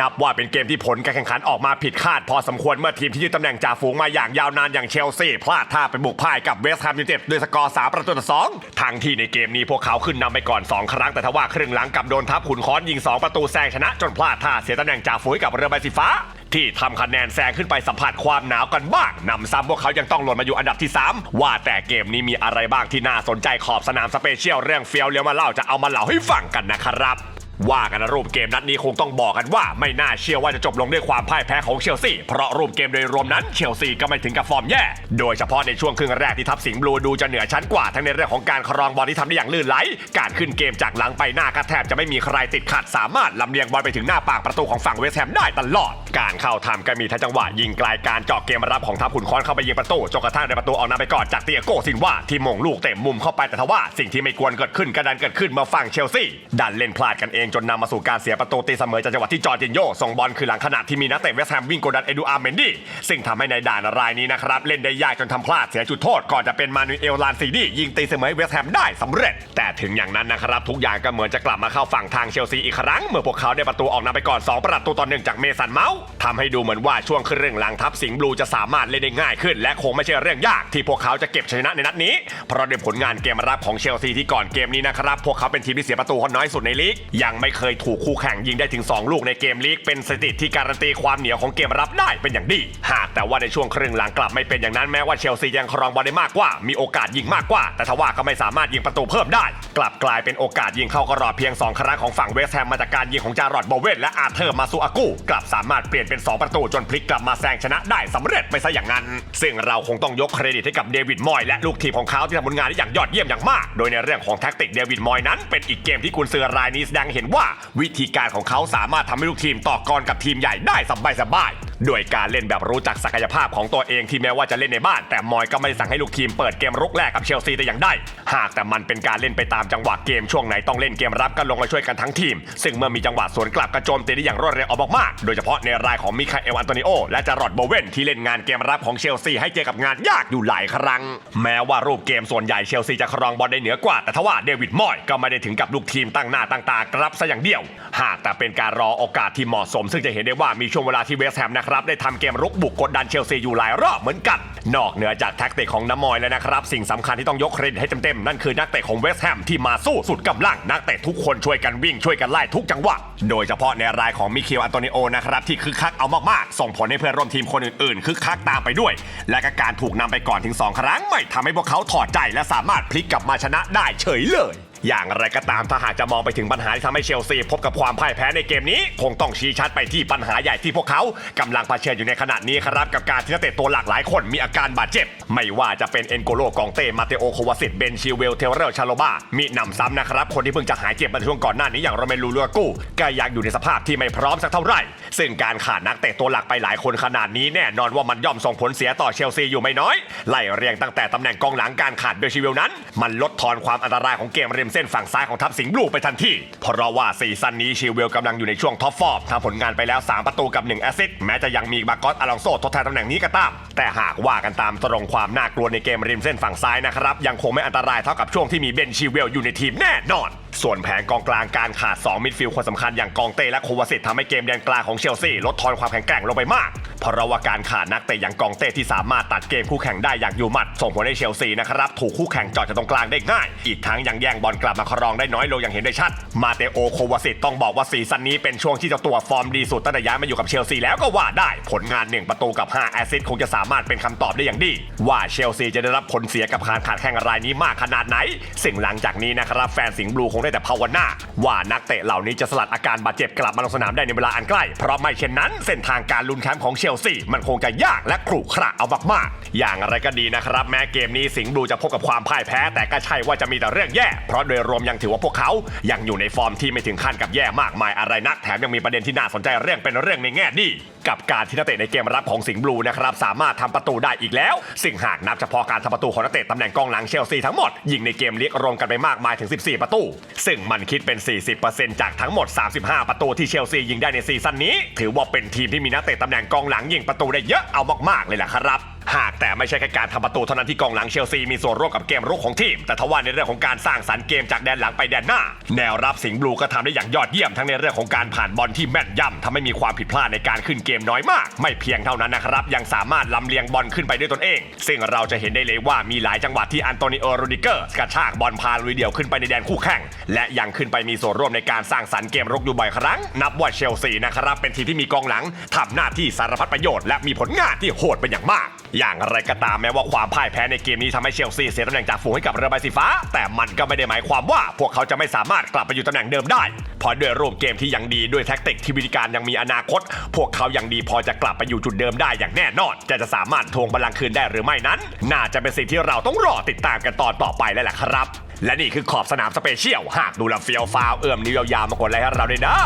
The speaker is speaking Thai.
นับว่าเป็นเกมที่ผลการแข่งขันออกมาผิดคาด พอสมควรเมื่อทีมที่ยึดตำแหน่งจ่าฝูงมาอย่างยาวนานอย่างเชลซีพลาดท่าไปบุกพ่ายกับเวสต์แฮมยูไนเต็ดด้วยสกอร์3ประตูต่อสองทั้งที่ในเกมนี้พวกเขาขึ้นนำไปก่อน 2 ครั้ง แต่ทว่าครึ่งหลังกับโดนทัพขุนค้อนยิง 2 ประตูแซงชนะจนพลาดท่าเสียตำแหน่งจ่าฝูงให้กับเรือใบสีฟ้าที่ทำคะแนนแซงขึ้นไปสัมผัสความหนาวกันบ้างนำซ้ำพวกเขายังต้องหล่นมาอยู่อันดับที่ 3 ว่าแต่เกมนี้มีอะไรบ้างที่น่าสนใจขอบสนามสเปเชียลเรื่องเฟียวเลี้ยวมาเล่าจะเอามาเล่าให้ฟังกันนะครับ ว่ากันนะรูปเกมนัดนี้คงต้องบอกกันว่าไม่น่าเชื่อว่าจะจบลงด้วยความพ่ายแพ้ของเชลซีเพราะรูปเกมโดยรวมนั้นเชลซีก็ไม่ถึงกับฟอร์มแย่ โดยเฉพาะในช่วงครึ่งแรกที่ทัพสิงห์บลูดูจะเหนือชั้นกว่าทั้งในเรื่องของการครองบอลที่ทำได้อย่างลื่นไหล การขึ้นเกมจากหลังไปหน้าก็แทบจะไม่มีใครติดขัดสามารถลำเลียงบอลไปถึงหน้าปากประตูของฝั่งเวสต์แฮมได้ตลอด การเข้าทำก็มีทั้งจังหวะยิงไกลการเจาะเกมรับของทัพขุนค้อนเข้าไปยิงประตูจนกระทั่งในประตูออกนำไปก่อนจากเตียโกซินว่าที่มงลูกเตะมุมเข้าไปแต่ทว่า สิ่งที่ไม่ควรเกิดขึ้นก็ดันเกิดขึ้นมื่อฝั่งเชลซีดันเล่นพลาดกันเองจนนำมาสู่การเสียประตูตีเสมอจากจังหวะที่จอร์จินโยส่งบอลคือหลังขณะที่มีนักเตะเวสต์แฮมวิ่งกดดันเอดูอาร์เมนดี้ซึ่งทำให้ในด่านรายนี้นะครับเล่นได้ยากจนทำพลาดเสียจุดโทษก่อนจะเป็นมานูเอลลานซีดียิงตีเสมอให้เวสต์แฮมได้สำเร็จ แต่ถึงอย่างนั้นนะครับทุกอย่างก็เหมือนจะกลับมาเข้าฝั่งทางเชลซีอีกครั้ง เมื่อพวกเขาได้ประตูออกนำไปก่อน 2 ประตูต่อหนึ่งจากเมสันเมาส์ทำให้ดูเหมือนว่าช่วงครึ่งหลังทัพสิงห์บลูจะสามารถเล่นได้ง่ายขึ้น และคงไม่ใช่เรื่องยากที่พวกเขาจะเก็บชนะในนัดนี้ เพราะด้วยผลงานเกมรับของเชลซีที่ก่อนเกมนี้นะครับพวกเขาเป็นทีมที่เสียประตูน้อยสุดในลีกยังไม่เคยถูกคู่แข่งยิงได้ถึง 2 ลูกในเกมลีกเป็นสถิติที่การันตีความเหนียวของเกมรับได้เป็นอย่างดี หากแต่ว่าในช่วงครึ่งหลังกลับไม่เป็นอย่างนั้นแม้ว่าเชลซียังครองบอลได้มากกว่า มีโอกาสยิงมากกว่า แต่ทว่าก็ไม่สามารถยิงประตูเพิ่มได้ กลับกลายเป็นโอกาสยิงเข้ากรอบเพียง 2 ครั้งของฝั่งเวสต์แฮมมาจากการยิงของจารอดโบเวนและอาเธอร์มาซูอากูกลับสามารถเปลี่ยนเป็น 2 ประตูจนพลิกกลับมาแซงชนะได้สำเร็จไปซะอย่างนั้น ซึ่งเราคงต้องยกเครดิตให้กับเดวิดมอยและลูกทีมของเขาที่ทำผลงานได้อย่างยอดเยี่ยมอย่างมาก โดยในเรื่องของแท็กติกเดวิดมอยนั้นเป็นอีกเกมที่กุนซือรายนี้แสดงเห็นว่าวิธีการของเขาสามารถทำให้ลูกทีมต่อกรกับทีมใหญ่ได้สบายๆ โดยการเล่นแบบรู้จักศักยภาพของตัวเองที่แม้ว่าจะเล่นในบ้าน แต่มอยก็ไม่ได้สั่งให้ลูกทีมเปิดเกมรุกแรกกับเชลซีแต่อย่างใดหากแต่มันเป็นการเล่นไปตามจังหวะเกมช่วงไหนต้องเล่นเกมรับก็ลงมาช่วยกันทั้งทีม ซึ่งเมื่อมีจังหวะสวนกลับกระโจมตีได้อย่างรวดเร็วออกมากๆโดยเฉพาะในรายของมิคาเอลอันโตนิโอและจารอดโบเวนที่เล่นงานเกมรับของเชลซีให้เจอกับงานยากอยู่หลายครั้ง แม้ว่ารูปเกมส่วนใหญ่เชลซีจะครองบอลได้เหนือกว่า แต่ทว่าเดวิดมอยก็ไม่ได้ถึงกับลูกทีมตั้งหน้าตั้งตากรับซะอย่างเดียว หากแต่เป็นการรอโอกาสที่เหมาะสม ซึ่งจะเห็นได้ว่ามีช่วงเวลาที่เวสแฮมนะครับได้ทำเกมรุกบุกกดดันเชลซีอยู่หลายรอบเหมือนกัน นอกเหนือจากแท็กติกของน้ำมอยแล้วนะครับสิ่งสำคัญที่ต้องยกเครดิตให้เต็มๆนั่นคือนักเตะของเวสต์แฮมที่มาสู้สุดกำลังนักเตะทุกคนช่วยกันวิ่งช่วยกันไล่ทุกจังหวะโดยเฉพาะในรายของมิเคลอันโตนิโอนะครับที่คึกคักเอามากๆ ส่งผลให้เพื่อนร่วมทีมคนอื่นๆคึกคักตามไปด้วย และก็การถูกนำไปก่อนถึง 2 ครั้งไม่ทำให้พวกเขาถอดใจและสามารถพลิกกลับมาชนะได้เฉยเลย อย่างไรก็ตามถ้าหากจะมองไปถึงปัญหาที่ทำให้เชลซีพบกับความพ่ายแพ้ในเกมนี้ คงต้องชี้ชัดไปที่ปัญหาใหญ่ที่พวกเขากำลังเผชิญอยู่ในขณะนี้ครับกับการที่นักเตะตัวหลากหลายคนมีอาการบาดเจ็บ ไม่ว่าจะเป็นเอ็นโกโลกองเต้มาเตโอโควาสิตเบนชิเวลเทเร์ชาโลบามีหนำซ้ำนะครับคนที่เพิ่งจะหายเจ็บมาในช่วงก่อนหน้านี้อย่างโรเมลูลูกูก็ยังอยู่ในสภาพที่ไม่พร้อมสักเท่าไหร่ ซึ่งการขาดนักเตะตัวหลักไปหลายคนขนาดนี้แน่นอนว่ามันย่อมส่งผลเสียต่อเชลซีอยู่ไม่น้อยไล่เรียงตั้งแต่ตำแหน่งกองหลังการขาดเบลชิเวลนั้น มันลดทอนความอันตรายของเกมริมเส้นฝั่งซ้ายของทัพสิงห์บลูไปทันทีเพราะว่าซีซั่นนี้ชิเวลกำลังอยู่ในช่วงท็อปฟอร์มทำผลงานไปแล้ว 3 ประตูกับ 1 แอสซิสต์แม้จะยังมีบากอสอลองโซทดแทนตำแหน่งนี้ก็ตาม แต่หากว่ากันตามตรงความน่ากลัวในเกมริมเส้นฝั่งซ้ายนะครับยังคงไม่อันตรายเท่ากับช่วงที่มีเบนชิเวลอยู่ในทีมแน่นอน ส่วนแผนกองกลางการขาด 2 มิดฟิลด์คนสำคัญอย่างกองเต้และโควาสิตทำให้เกมแดนกลางของเชลซีลดทอนความแข็งแกร่งลงไปมาก เพราะว่าการขาดนักเตะอย่างกองเต้ที่สามารถตัดเกมคู่แข่งได้อย่างอยู่หมัด ส่งผลให้เชลซีนะครับถูกคู่แข่งจอดจากตรงกลางได้ง่าย อีกทั้งยังแย่งบอลกลับมาครองได้น้อยลงอย่างเห็นได้ชัด มาเตโอโควาสิตต้องบอกว่าซีซั่นนี้เป็นช่วงที่เจ้าตัวฟอร์มดีสุดตั้งแต่ย้ายมาอยู่กับเชลซีแล้วก็ว่าได้ผลงาน 1 ประตูกับ 5 แอสซิสต์คงจะสามารถเป็นคำตอบได้อย่างดี ว่าเชลซีจะได้รับผลเสียกับการขาดแข่งรายนี้มากขนาดไหน สิ่งหลังจากนี้นะครับแฟนสิงห์บลูคงได้แต่ภาวนาว่านักเตะเหล่านี้จะสลัดอาการบาดเจ็บกลับมาลงสนามได้ในเวลาอันใกล้ เพราะไม่เช่นนั้นเส้นทางการลุ้นแชมป์ของเชลซีมันคงจะยากและขรุขระเอามากๆอย่างไรก็ดีนะครับ แม้เกมนี้สิงห์บลูจะพบกับความพ่ายแพ้ แต่ก็ใช่ว่าจะมีแต่เรื่องแย่ เพราะโดยรวมยังถือว่าพวกเขายังอยู่ในฟอร์มที่ไม่ถึงขั้นกับแย่มากมายอะไรนักแถมยังมีประเด็นที่น่าสนใจเรื่องเป็นเรื่องในแง่ดี กับการที่นักเตะในเกมรับของสิงห์บลูนะครับสามารถทำประตูได้อีกแล้ว ซึ่งหากนับเฉพาะการทำประตูของนักเตะตำแหน่งกองหลังเชลซีทั้งหมดยิงในเกมลีกรวมกันไปมากมายถึง 14 ประตู ซึ่งมันคิดเป็น 40%จากทั้งหมด 35 ประตูที่เชลซียิงได้ในซีซั่นนี้ ถือว่าเป็นทีมที่มีนักเตะตำแหน่งกองหลังยิงประตูได้เยอะเอามากๆเลยล่ะครับ หากแต่ไม่ใช่แค่การทำประตูเท่านั้นที่กองหลังเชลซีมีส่วนร่วมกับเกมรุกของทีม แต่ทว่าในเรื่องของการสร้างสรรค์เกมจากแดนหลังไปแดนหน้า แนวรับสิงห์บลูก็ทำได้อย่างยอดเยี่ยมทั้งในเรื่องของการผ่านบอลที่แม่นยำทำให้มีความผิดพลาดในการขึ้นเกมน้อยมาก ไม่เพียงเท่านั้นนะครับยังสามารถลำเลียงบอลขึ้นไปด้วยตนเอง ซึ่งเราจะเห็นได้เลยว่ามีหลายจังหวะที่อันโตนิโอโรดิเกอร์กระชากบอลพาลุยเดี่ยวขึ้นไปในแดนคู่แข่งและยังขึ้นไปมีส่วนร่วมในการสร้างสรรค์เกมรุกอยู่บ่อยครั้ง นับว่าเชลซีนะครับเป็นทีมที่มีกองหลังทำหน้าที่สารพัดประโยชน์และมีผลงานที่โหดเป็นอย่างมากอย่างไรก็ตามแม้ว่าความพ่ายแพ้ในเกมนี้ทำให้เชลซีเสียตำแหน่งจากฝูงให้กับเรือใบสีฟ้า แต่มันก็ไม่ได้หมายความว่า พวกเขาจะไม่สามารถกลับไปอยู่ตำแหน่งเดิมได้เพราะด้วยรูปเกมที่ยังดีด้วยแท็กติกที่วิธีการยังมีอนาคต พวกเขายังดีพอจะกลับไปอยู่จุดเดิมได้อย่างแน่นอน จะจะสามารถทวงบัลลังก์คืนได้หรือไม่นั้น น่าจะเป็นสิ่งที่เราต้องรอติดตามกันตอนต่อไปแล้วแหละครับ และนี่คือขอบสนามสเปเชียลหากดูแลเฟียวฟาวเอื้อมนิ้วยาวๆมากดไลค์ให้เราด้วยนะ